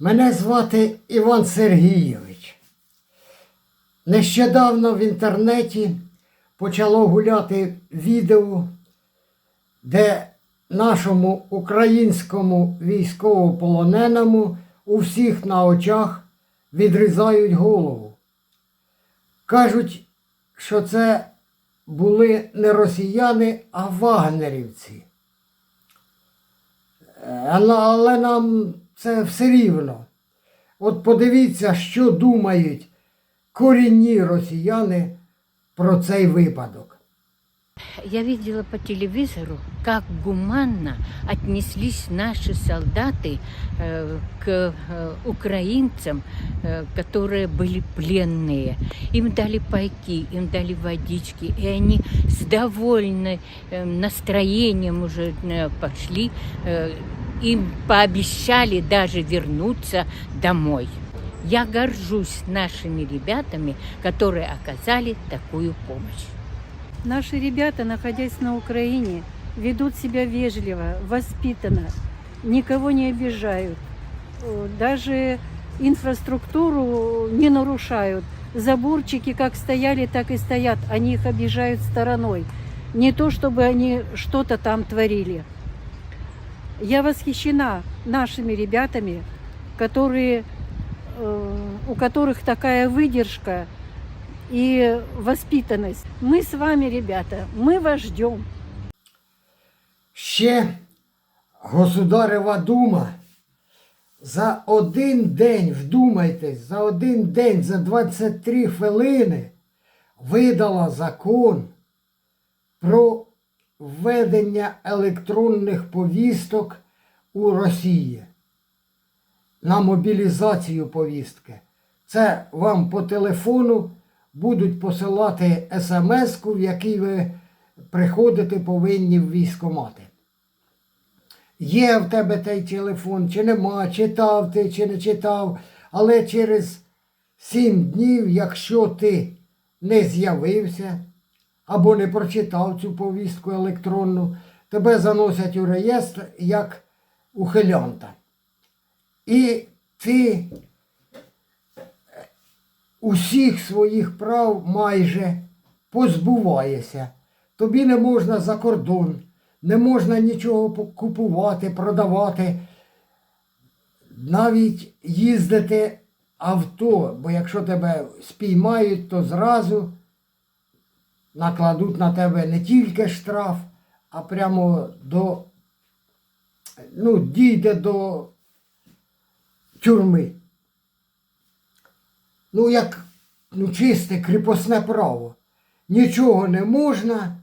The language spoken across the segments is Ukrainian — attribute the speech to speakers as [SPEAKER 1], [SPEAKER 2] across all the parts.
[SPEAKER 1] Мене звати Іван Сергійович. Нещодавно в інтернеті почало гуляти відео, де нашому українському військовополоненому у всіх на очах відрізають голову. Кажуть, що це були не росіяни, а вагнерівці. Е, Але, але нам це все рівно. От подивіться, що думають корінні росіяни про цей випадок.
[SPEAKER 2] Я видела по телевизору, как гуманно отнеслись наши солдаты э, к э, украинцам, э, которые были пленные. Им дали пайки, им дали водички, и они с довольным э, настроением уже э, пошли. э, Им пообещали даже вернуться домой. Я горжусь нашими ребятами, которые оказали такую помощь.
[SPEAKER 3] Наши ребята, находясь на Украине, ведут себя вежливо, воспитанно, никого не обижают, э, даже инфраструктуру не нарушают. Заборчики как стояли, так и стоят, они их обижают стороной. Не то, чтобы они что-то там творили. Я восхищена нашими ребятами, которые, э, у которых такая выдержка и воспитанность. Мы с вами, ребята, мы вас ждем.
[SPEAKER 1] Ще Государева дума за один день, вдумайтесь, за один день, за 23 хвилини видала закон про введення електронних повісток у Росії на мобілізацію повістки. Це вам по телефону будуть посилати смс-ку, в якій ви приходити повинні в військкомати. Є в тебе той телефон, чи нема, читав ти, чи не читав, але через сім днів, якщо ти не з'явився або не прочитав цю повістку електронну, тебе заносять у реєстр як ухилянта. І ти усіх своїх прав майже позбуваєшся. Тобі не можна за кордон, не можна нічого купувати, продавати, навіть їздити авто, бо якщо тебе спіймають, то зразу накладуть на тебе не тільки штраф, а прямо до, ну, дійде до тюрми. Ну, як ну, чисте кріпосне право. Нічого не можна,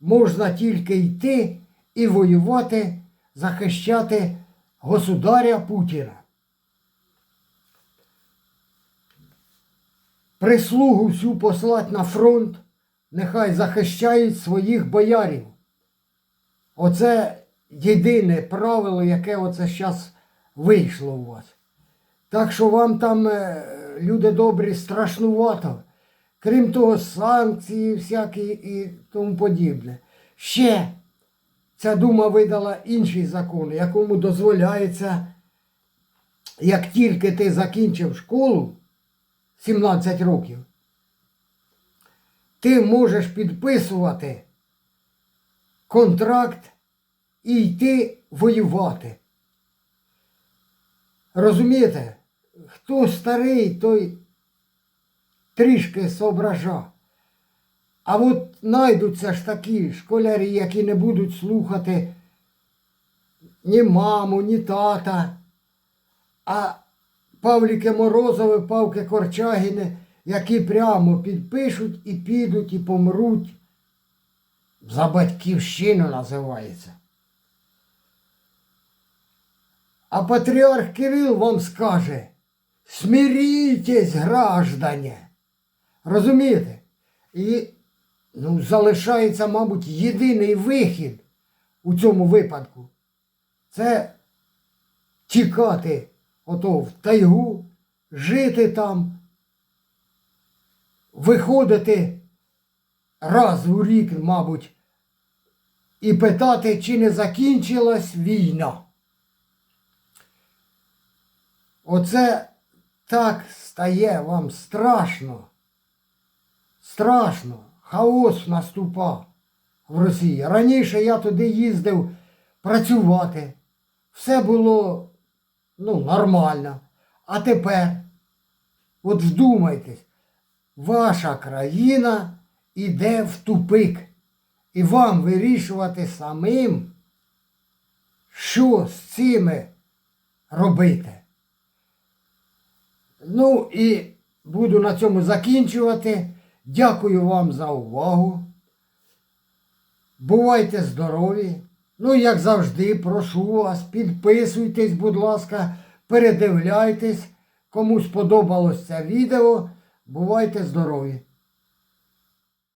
[SPEAKER 1] можна тільки йти і воювати, захищати государя Путіна. Прислугу всю послать на фронт, нехай захищають своїх боярів. Оце єдине правило, яке оце зараз вийшло у вас. Так що вам там, е, люди добрі, страшнувато. Крім того, санкції всякі і тому подібне. Ще ця дума видала інший закон, якому дозволяється, як тільки ти закінчив школу 17 років, ти можеш підписувати контракт і йти воювати. Розумієте, хто старий, той трішки сообража. А от знайдуться ж такі школярі, які не будуть слухати ні маму, ні тата, а Павліки Морозови, Павки Корчагіни, які прямо підпишуть і підуть, і помруть. За батьківщину називається. А патріарх Кирил вам скаже, смирітесь, граждане. Розумієте? І ну, залишається, мабуть, єдиний вихід у цьому випадку. Це тікати ото в тайгу, жити там, виходити раз у рік, мабуть, і питати, чи не закінчилась війна. Оце так стає вам страшно. Страшно. Хаос наступав в Росії. Раніше я туди їздив працювати. Все було ну, нормально. А тепер, от вдумайтесь, ваша країна іде в тупик. І вам вирішувати самим, що з цими робити. Ну і буду на цьому закінчувати. Дякую вам за увагу. Бувайте здорові. Ну, як завжди, прошу вас, підписуйтесь, будь ласка, передивляйтесь. Кому сподобалось це відео, бувайте здорові!